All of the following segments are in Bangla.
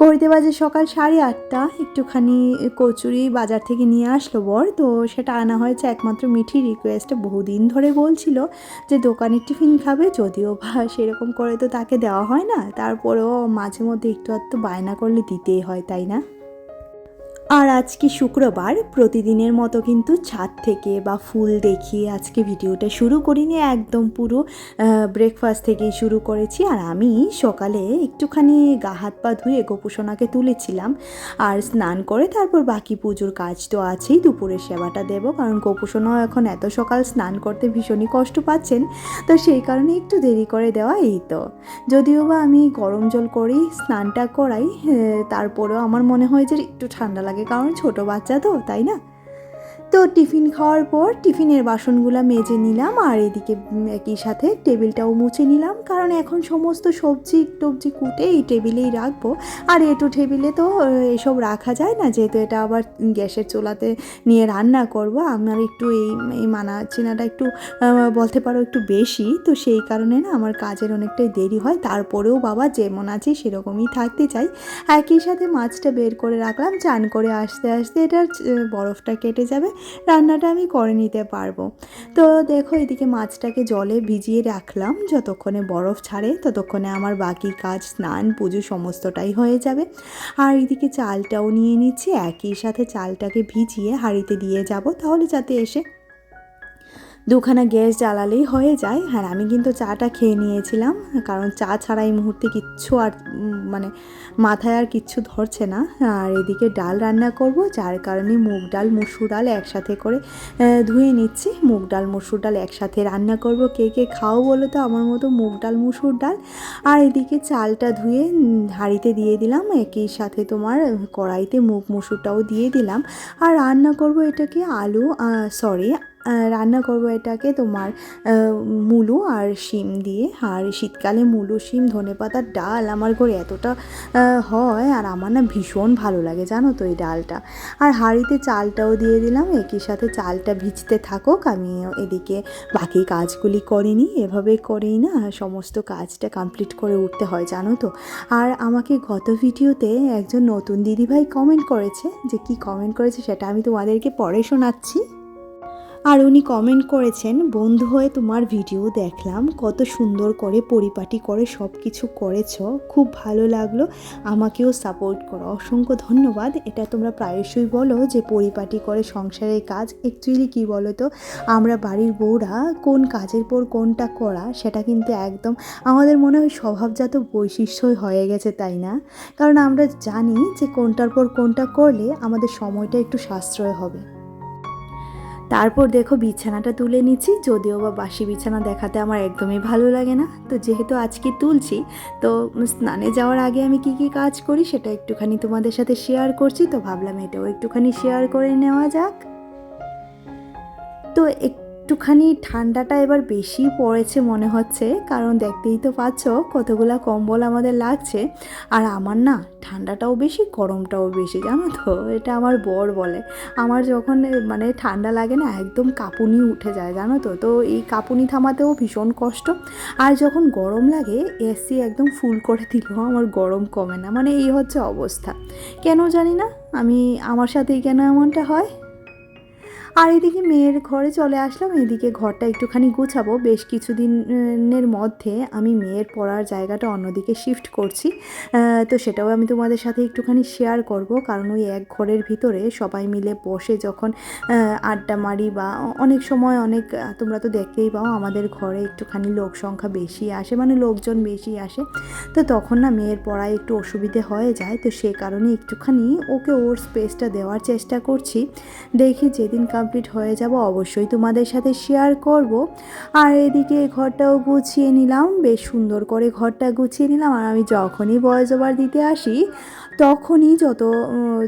ঘড়িতে বাজে সকাল সাড়ে আটটা, একটুখানি কচুরি বাজার থেকে নিয়ে আসলো বর। তো সেটা আনা হয়েছে একমাত্র মিঠি রিকোয়েস্টে বহুদিন ধরে বলছিল যে দোকানের টিফিন খাবে, যদিও বা সেরকম করে তো তাকে দেওয়া হয় না। তারপরেও মাঝে মধ্যে একটু আধটু বায়না করলে দিতেই হয়, তাই না? আর আজকে শুক্রবার, প্রতিদিনের মতো কিন্তু ছাদ থেকে বা ফুল দেখিয়ে আজকে ভিডিওটা শুরু করিনি, একদম পুরো ব্রেকফাস্ট থেকেই শুরু করেছি। আর আমি সকালে একটুখানি গা হাত পা ধুয়ে গোপুসোনাকে তুলেছিলাম আর স্নান করে তারপর বাকি পুজোর কাজ তো আছেই, দুপুরের সেবাটা দেব। কারণ গোপুসোনাও এখন এত সকাল স্নান করতে ভীষণই কষ্ট পাচ্ছেন, তো সেই কারণে একটু দেরি করে দেওয়া এই তো। যদিও বা আমি গরম জল করেই স্নানটা করাই তারপরেও আমার মনে হয় যে একটু ঠান্ডা লাগে কারণ ছোট বাচ্চা তো তাই না? তো টিফিন খাওয়ার পর টিফিনের বাসনগুলো মেজে নিলাম আর এদিকে একই সাথে টেবিলটাও মুছে নিলাম। কারণ এখন সমস্ত সবজি টবজি কুটে এই টেবিলেই রাখব। আর এটো টেবিলে তো এসব রাখা যায় না। যেহেতু এটা আবার গ্যাসের চুলাতে নিয়ে রান্না করব, আমার একটু এই এই মানা চেনাটা একটু বলতে পারো একটু বেশি। তো সেই কারণে না আমার কাজের অনেকটাই দেরি হয়। তারপরেও বাবা যেমন আছে সেরকমই থাকতে চাই। একই সাথে মাছটা বের করে রাখলাম। চান করে আসতে আসতে এটার বরফটা কেটে যাবে। রান্নাটা আমি করে নিতে পারব। তো দেখো এদিকে মাছটাকে জলে ভিজিয়ে রাখলাম, যতক্ষণে বরফ ছাড়ে ততক্ষণে আমার বাকি কাজ, স্নান, পুজো সমস্তটাই হয়ে যাবে। আর এদিকে চালটাও নিয়ে নিচ্ছি, একই সাথে চালটাকে ভিজিয়ে হাঁড়িতে দিয়ে যাব, তাহলে যাতে এসে দুখানা গ্যাস জ্বালালেই হয়ে যায়। আর আমি কিন্তু চাটা খেয়ে নিয়েছিলাম, কারণ চা ছাড়া এই মুহূর্তে কিচ্ছু আর মানে মাথায় আর কিচ্ছু ধরছে না। আর এদিকে ডাল রান্না করব, যার কারণে মুগ ডাল, মুসুর ডাল একসাথে করে ধুয়ে নিচ্ছি। মুগ ডাল, মুসুর ডাল একসাথে রান্না করব। কে কে খাও বলো তো, আমার মতো মুগ ডাল, মুসুর ডাল। আর এদিকে চালটা ধুয়ে হাঁড়িতে দিয়ে দিলাম। একই সাথে তোমার কড়াইতে মুগ, মুসুরটাও দিয়ে দিলাম। আর রান্না করব এটাকে আলু সরি রান্না করব এটাকে তোমার মুলো আর শিম দিয়ে। আর শীতকালে মুলো, শিম, ধনে পাতার ডাল আমার ঘরে এতটা হয় আর আমার না ভীষণ ভালো লাগে জানো তো এই ডালটা। আর হাঁড়িতে চালটাও দিয়ে দিলাম, একই সাথে চালটা ভিজতে থাকুক, আমি এদিকে বাকি কাজগুলি করিনি এভাবে করেই না সমস্ত কাজটা কমপ্লিট করে উঠতে হয় জানো তো। আর আমাকে গত ভিডিওতে একজন নতুন দিদিভাই কমেন্ট করেছে, যে কি কমেন্ট করেছে সেটা আমি তোমাদেরকে পরে শোনাচ্ছি। আর উনি কমেন্ট করেছেন, বন্ধু হয়ে তোমার ভিডিও দেখলাম, কত সুন্দর করে পরিপাটি করে সব কিছু করেছ, খুব ভালো লাগল, আমাকেও সাপোর্ট করো। অসংখ্য ধন্যবাদ। এটা তোমরা প্রায়শই বলো যে পরিপাটি করে সংসারের কাজ অ্যাকচুয়ালি কী বলো তো আমরা বাড়ির বউরা কোন কাজের পর কোনটা করা, সেটা কিন্তু একদম আমাদের মনে হয় স্বভাবজাত বৈশিষ্ট্যই হয়ে গেছে, তাই না? কারণ আমরা জানি যে কোনটার পর কোনটা করলে আমাদের সময়টা একটু সাশ্রয় হবে। তারপর দেখো বিছানাটা তুলে নিচ্ছি, যদিও বা বাসি বিছানা দেখাতে আমার একদমই ভালো লাগে না। তো যেহেতু আজকে তুলছি, তো স্নানে যাওয়ার আগে আমি কি কি কাজ করি সেটা একটুখানি তোমাদের সাথে শেয়ার করছি। তো ভাবলাম এটাও একটুখানি শেয়ার করে নেওয়া যাক। তো একটুখানি ঠান্ডাটা এবার বেশি পড়েছে মনে হচ্ছে, কারণ দেখতেই তো পাচ্ছ কতগুলো কম্বল আমাদের লাগছে। আর আমার না ঠান্ডাটাও বেশি, গরমটাও বেশি, জানো তো? এটা আমার বর বলে। আমার যখন মানে ঠান্ডা লাগে না, একদম কাঁপুনি উঠে যায়, জানো তো? তো এই কাঁপুনি থামাতেও ভীষণ কষ্ট। আর যখন গরম লাগে এসি একদম ফুল করে দিলেও আমার গরম কমে না। মানে এই হচ্ছে অবস্থা। কেন জানি না, আমি, আমার সাথেই কেন এমনটা হয়? আর এদিকে মেয়ের ঘরে চলে আসলাম, এদিকে ঘরটা একটুখানি গুছাবো। বেশ কিছুদিনের মধ্যে আমি মেয়ের পড়ার জায়গাটা অন্যদিকে শিফট করছি। তো সেটাও আমি তোমাদের সাথে একটুখানি শেয়ার করব। কারণ ওই এক ঘরের ভিতরে সবাই মিলে বসে যখন আড্ডা মারি বা অনেক সময় অনেক, তোমরা তো দেখতেই পাও আমাদের ঘরে একটুখানি লোক সংখ্যা বেশি আসে মানে লোকজন বেশি আসে। তো তখন না মেয়ের পড়ায় একটু অসুবিধে হয়ে যায়। তো সে কারণে একটুখানি ওকে ওর স্পেসটা দেওয়ার চেষ্টা করছি। দেখি যেদিন কমপ্লিট হয়ে যাব, অবশ্যই তোমাদের সাথে শেয়ার করব। আর এদিকে ঘরটাও গুছিয়ে নিলাম, বেশ সুন্দর করে ঘরটা গুছিয়ে নিলাম। আর আমি যখনই বয়স ওভার দিতে আসি তখনই যত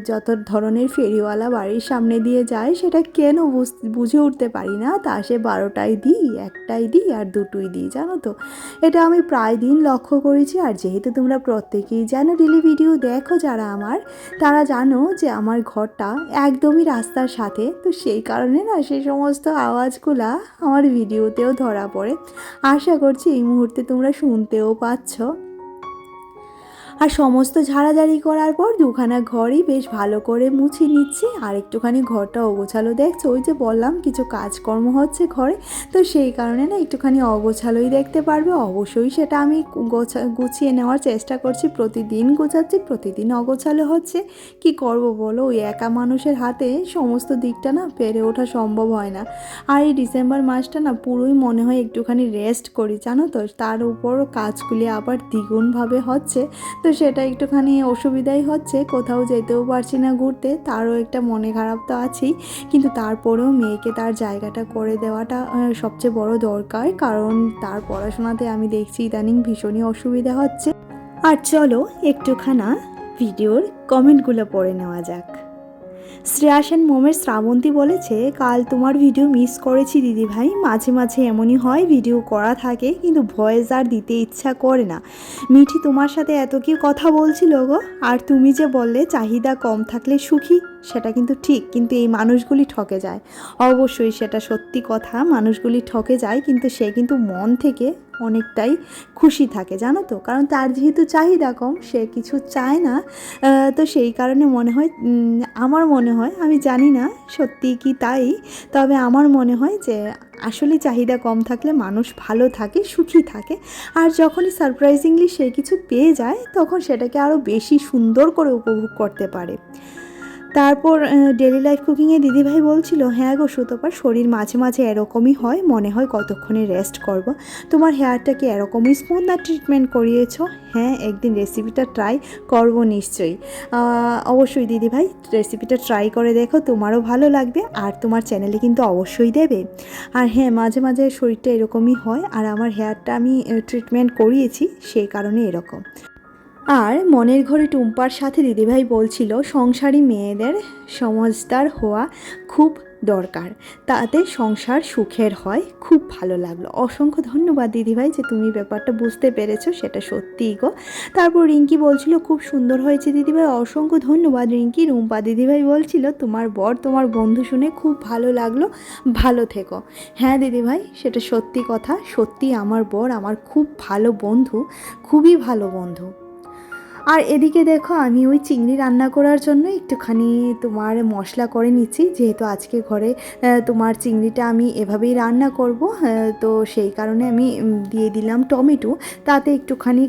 যত ধরনের ফেরিওয়ালা বাড়ির সামনে দিয়ে যায়, সেটা কেন বুঝ- উঠতে পারি না? তা সে বারোটাই দিই একটাই দিই আর দুটোই দিই, জানো তো? এটা আমি প্রায় দিন লক্ষ্য করেছি। আর যেহেতু তোমরা প্রত্যেকেই জানো ডেলি ভিডিও, দেখো যারা আমার, তারা জানো যে আমার ঘরটা একদমই রাস্তার সাথে। তো সেই কারণে না সেই সমস্ত আওয়াজগুলা আমার ভিডিওতেও ধরা পড়ে। আশা করছি এই মুহূর্তে তোমরা শুনতেও পাচ্ছ। আর সমস্ত ঝাড়াঝাড়ি করার পর দুখানা ঘরই বেশ ভালো করে মুছে নিচ্ছি। আর একটুখানি ঘরটা অগোছালো, দেখছ? ওই যে বললাম, কিছু কাজকর্ম হচ্ছে ঘরে, তো সেই কারণে না একটুখানি অগোছালোই দেখতে পারবে। অবশ্যই সেটা আমি গোছা, গুছিয়ে নেওয়ার চেষ্টা করছি। প্রতিদিন গোছাচ্ছি, প্রতিদিন অগোছালো হচ্ছে। কি করব বলো? ওই একা মানুষের হাতে সমস্ত দিকটা না পেরে ওঠা সম্ভব হয় না। আর এই ডিসেম্বর মাসটা না পুরোই মনে হয় একটুখানি রেস্ট করি, জানো তো? তার উপর কাজগুলি আবার দ্বিগুণভাবে হচ্ছে। তো সেটা একটুখানি অসুবিধাই হচ্ছে, কোথাও যেতেও পারছি না ঘুরতে, তারও একটা মনে খারাপ তো আছেই, কিন্তু তারপরেও মেয়েকে তার জায়গাটা করে দেওয়াটা সবচেয়ে বড় দরকার, কারণ তার পড়াশোনাতে আমি দেখছি ইদানিং ভীষণই অসুবিধা হচ্ছে। আর চলো একটুখানা ভিডিওর কমেন্টগুলো পড়ে নেওয়া যাক। শ্রেয়াসেন মোমের শ্রাবন্তী বলেছে, কাল তোমার ভিডিও মিস করেছি দিদি ভাই। মাঝে মাঝে এমনই হয় ভিডিও করা থাকে, কিন্তু ভয়েস আর দিতে ইচ্ছা করে না। মিঠি তোমার সাথে এত কি কথা বলছিল গো? আর তুমি যে বললে চাহিদা কম থাকলে সুখী, সেটা কিন্তু ঠিক, কিন্তু এই মানুষগুলি ঠকে যায়। অবশ্যই সেটা সত্যি কথা, মানুষগুলি ঠকে যায়, কিন্তু সে কিন্তু মন থেকে অনেকটাই খুশি থাকে, জানো তো? কারণ তার যেহেতু চাহিদা কম, সে কিছু চায় না। তো সেই কারণে মনে হয় আমার মনে হয়, আমি জানি না সত্যি কি তাই, তবে আমার মনে হয় যে আসলে চাহিদা কম থাকলে মানুষ ভালো থাকে, সুখী থাকে। আর যখনই সারপ্রাইজিংলি সে কিছু পেয়ে যায়, তখন সেটাকে আরও বেশি সুন্দর করে উপভোগ করতে পারে। তারপর ডেলি লাইফ কুকিংয়ে দিদিভাই বলছিল হ্যাঁ গো সুতপার, শরীর মাঝে মাঝে এরকমই হয়, মনে হয় কতক্ষণে রেস্ট করব। তোমার হেয়ারটা কি এরকমই না ট্রিটমেন্ট করিয়েছো? হ্যাঁ একদিন রেসিপিটা ট্রাই করব নিশ্চয়ই। অবশ্যই দিদিভাই রেসিপিটা ট্রাই করে দেখো, তোমারও ভালো লাগবে, আর তোমার চ্যানেলে কিন্তু অবশ্যই দেবে। আর হ্যাঁ মাঝে মাঝে শরীরটা এরকমই হয়, আর আমার হেয়ারটা আমি ট্রিটমেন্ট করিয়েছি, সেই কারণে এরকম। আর মনের ঘরে টুম্পার সাথে দিদিভাই বলছিল, সংসারী মেয়েদের সমাজদার হওয়া খুব দরকার। তাতে সংসার সুখের হয়। খুব ভালো লাগল। অসংখ্য ধন্যবাদ দিদিভাই যে তুমি ব্যাপারটা বুঝতে পেরেছ, সেটা সত্যিই গো। তারপর রিঙ্কি বলছিল, খুব সুন্দর হয়েছে দিদিভাই, অসংখ্য ধন্যবাদ রিঙ্কি। রুম্পা দিদিভাই বলছিল, তোমার বর তোমার বন্ধু শুনে খুব ভালো লাগল। ভালো থেকো। হ্যাঁ দিদিভাই, সেটা সত্যি কথা। সত্যি আমার বর আমার খুব ভালো বন্ধু, খুবই ভালো বন্ধু। আর এদিকে দেখো, আমি ওই চিংড়ি রান্না করার জন্য একটুখানি তোমার মশলা করে নিচ্ছি। যেহেতু আজকে ঘরে তোমার চিংড়িটা আমি এভাবেই রান্না করব তো সেই কারণে আমি দিয়ে দিলাম টমেটো। তাতে একটুখানি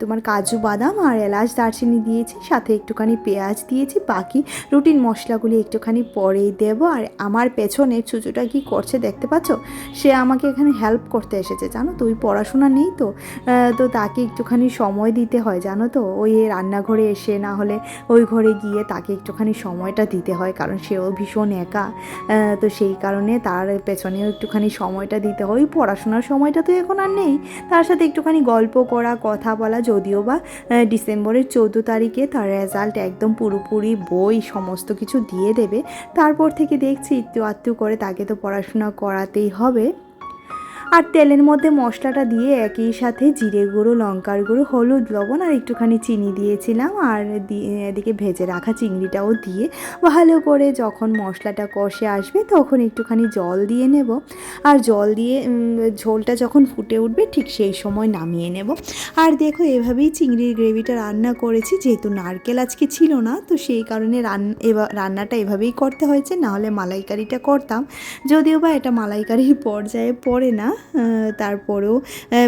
তোমার কাজু বাদাম আর এলাচ দারচিনি দিয়েছি, সাথে একটুখানি পেঁয়াজ দিয়েছি। বাকি রুটিন মশলাগুলি একটুখানি পরেই দেবো। আর আমার পেছনে চুচুটা কি করছে দেখতে পাচ্ছ? সে আমাকে এখানে হেল্প করতে এসেছে, জানো? তো ওই পড়াশোনা নেই তো। তো তাকে একটুখানি সময় দিতে হয়, জানো তো? ওই রান্নাঘরে এসে না হলে ওই ঘরে গিয়ে তাকে একটুখানি সময়টা দিতে হয়, কারণ সেও ভীষণ একা। তো সেই কারণে তার পেছনেও একটুখানি সময়টা দিতে হয়। পড়াশোনার সময়টা তো এখন আর নেই। তার সাথে একটুখানি গল্প করা, কথা বলা, যদিও বা ডিসেম্বরের চৌদ্দ তারিখে তার রেজাল্ট একদম পুরোপুরি বই সমস্ত কিছু দিয়ে দেবে। তারপর থেকে দেখছি একটু আত্মু করে তাকে তো পড়াশোনা করাতেই হবে। আর তেলের মধ্যে মশলাটা দিয়ে একই সাথে জিরে গুঁড়ো, লঙ্কার গুঁড়ো, হলুদ, লবণ আর একটুখানি চিনি দিয়েছিলাম। আর এদিকে ভেজে রাখা চিংড়িটাও দিয়ে ভালো করে যখন মশলাটা কষে আসবে তখন একটুখানি জল দিয়ে নেব। আর জল দিয়ে ঝোলটা যখন ফুটে উঠবে ঠিক সেই সময় নামিয়ে নেব। আর দেখো এভাবেই চিংড়ির গ্রেভিটা রান্না করেছি। যেহেতু নারকেল আজকে ছিল না, তো সেই কারণে রান্নাটা এভাবেই করতে হয়েছে। নাহলে মালাইকারিটা করতাম। যদিও বা এটা মালাইকারির পর্যায়ে পড়ে না তারপরেও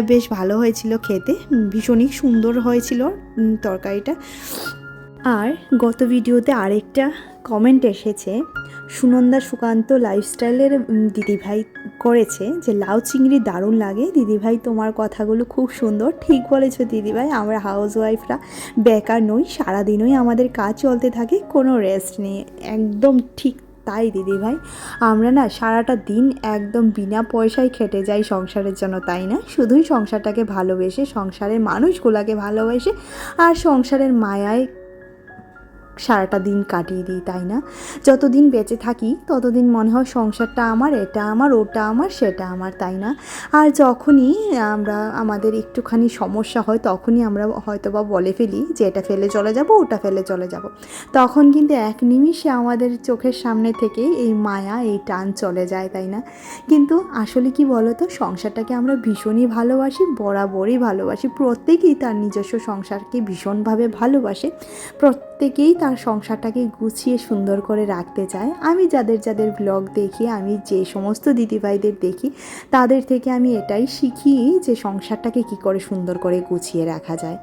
বেশ ভালো হয়েছিল খেতে। ভীষণই সুন্দর হয়েছিল তরকারিটা। আর গত ভিডিওতে আরেকটা কমেন্ট এসেছে। সুনন্দা সুকান্ত লাইফস্টাইলের দিদিভাই করেছে যে, লাউ চিংড়ি দারুণ লাগে। দিদিভাই, তোমার কথাগুলো খুব সুন্দর। ঠিক বলেছ দিদিভাই, আমরা হাউস ওয়াইফরা বেকার নই, সারাদিনই আমাদের কাজ চলতে থাকে, কোনো রেস্ট নেই। একদম ঠিক তাই দিদিভাই আমরা না সারাটা দিন একদম বিনা পয়সায় খেটে যাই সংসারের জন্য, তাই না? শুধুই সংসারটাকে ভালোবেসে, সংসারের মানুষগুলোকে ভালোবেসে আর সংসারের মায়ায় সারাটা দিন কাটিয়ে দিই, তাই না? যতদিন বেঁচে থাকি, ততদিন মনে হয় সংসারটা আমার, এটা আমার, ওটা আমার, সেটা আমার, তাই না? আর যখনই আমরা, আমাদের একটুখানি সমস্যা হয়, তখনই আমরা হয়তো বা বলে ফেলি যে এটা ফেলে চলে যাব, ওটা ফেলে চলে যাব। তখন কিন্তু এক নিমিষে আমাদের চোখের সামনে থেকে এই মায়া, এই টান চলে যায়, তাই না? কিন্তু আসলে কি বলো তো সংসারটাকে আমরা ভীষণই ভালোবাসি, বরাবরই ভালোবাসি। প্রত্যেকেই তার নিজস্ব সংসারকে ভীষণভাবে ভালোবাসে। প্রত্যেকেই তার সংসারটাকে গুছিয়ে সুন্দর করে রাখতে চায়। আমি যাদের যাদের ব্লগ দেখি, আমি যে সমস্ত দিদিভাইদের দেখি, তাদের থেকে আমি এটাই শিখি যে সংসারটাকে কি করে সুন্দর করে গুছিয়ে রাখা যায়।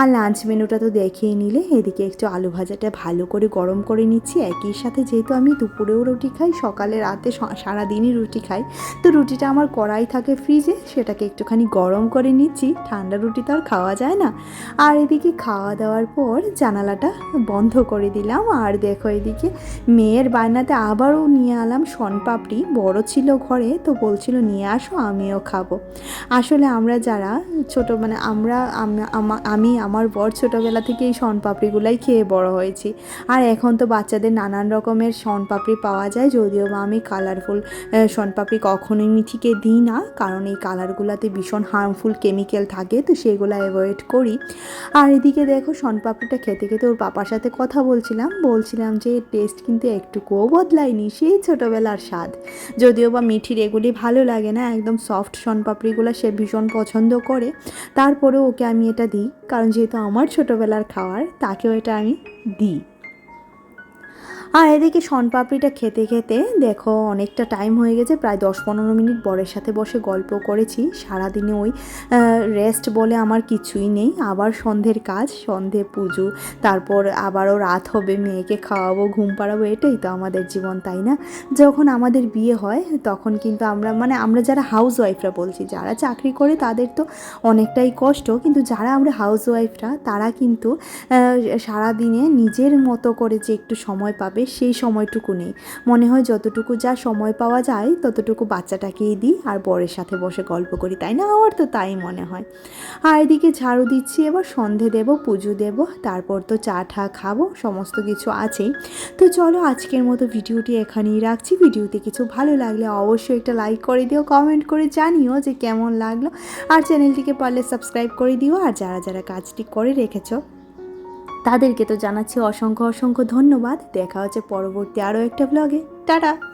আর লাঞ্চ মেনুটা তো দেখেই নিলে, এদিকে একটু আলু ভাজাটা ভালো করে গরম করে নিচ্ছি। একই সাথে যেহেতু আমি দুপুরেও রুটি খাই, সকালে রাতে সারাদিনই রুটি খাই, তো রুটিটা আমার কড়াই থাকে ফ্রিজে সেটাকে একটুখানি গরম করে নিচ্ছি। ঠান্ডা রুটি তো আর খাওয়া যায় না। আর এদিকে খাওয়া দাওয়ার পর জানালাটা বন্ধ করে দিলাম। আর দেখো এদিকে মেয়ের বায়নাতে আবারও নিয়ে এলাম শনপাপড়ি। বড় ছিল ঘরে তো বলছিল, নিয়ে আসো, আমিও খাব। আসলে আমরা যারা ছোট মানে আমরা, আমি আমার বর ছোটোবেলা থেকে এই শনপাপড়িগুলাই খেয়ে বড় হয়েছি। আর এখন তো বাচ্চাদের নানান রকমের শনপাপড়ি পাওয়া যায়। যদিও বা আমি কালারফুল শনপাপড়ি কখনোই মিঠিকে দিই না, কারণ এই কালারগুলোতে ভীষণ হার্মফুল কেমিক্যাল থাকে, তো সেগুলো অ্যাভয়েড করি। আর এদিকে দেখো শনপাপড়িটা খেতে খেতে ওর পাপার সাথে কথা বলছিলাম বলছিলাম যে টেস্ট কিন্তু একটুকুও বদলায়নি, সেই ছোটোবেলার স্বাদ। যদিও বা মিঠির এগুলি ভালো লাগে না, একদম সফট শনপাপড়িগুলো সে ভীষণ পছন্দ করে। তারপরেও ওকে আমি এটা দিই, কারণ যেহেতু আমার ছোটোবেলার খাওয়ার, তাকেও এটা আমি দিই। আর এদিকে শনপাপড়িটা খেতে খেতে দেখো অনেকটা টাইম হয়ে গেছে, প্রায় দশ পনেরো মিনিট বরের সাথে বসে গল্প করেছি। সারাদিনে ওই রেস্ট বলে আমার কিছুই নেই, আবার সন্ধ্যের কাজ, সন্ধে পুজো, তারপর আবারও রাত হবে, মেয়েকে খাওয়াবো, ঘুম পাড়াবো, এটাই তো আমাদের জীবন, তাই না? যখন আমাদের বিয়ে হয়, তখন কিন্তু আমরা মানে আমরা যারা হাউস ওয়াইফরা বলছি, যারা চাকরি করে তাদের তো অনেকটাই কষ্ট, কিন্তু যারা আমরা হাউস ওয়াইফরা তারা কিন্তু সারাদিনে নিজের মতো করে যে একটু সময় পাবে সেই সময়টুকু নেই। মনে হয় যতটুকু যা সময় পাওয়া যায়, ততটুকু বাচ্চাটাকেই দিই আর বরের সাথে বসে গল্প করি, তাই না? আমার তো তাই মনে হয়। আর এদিকে ঝাড়ু দিচ্ছি, এবার সন্ধে দেব, পুজো দেব, তারপর তো চা ঠা খাব, সমস্ত কিছু আছেই। তো চলো আজকের মতো ভিডিওটি এখানেই রাখছি। ভিডিওতে কিছু ভালো লাগলে অবশ্যই একটা লাইক করে দিও কমেন্ট করে জানিও যে কেমন লাগল। আর চ্যানেলটিকে পারলে সাবস্ক্রাইব করে দিও। আর যারা যারা কাজটি করে রেখেছো তাদেরকে তো জানাচ্ছি অসংখ্য অসংখ্য ধন্যবাদ। দেখা হচ্ছে পরবর্তী আরও একটা ব্লগে টাটা!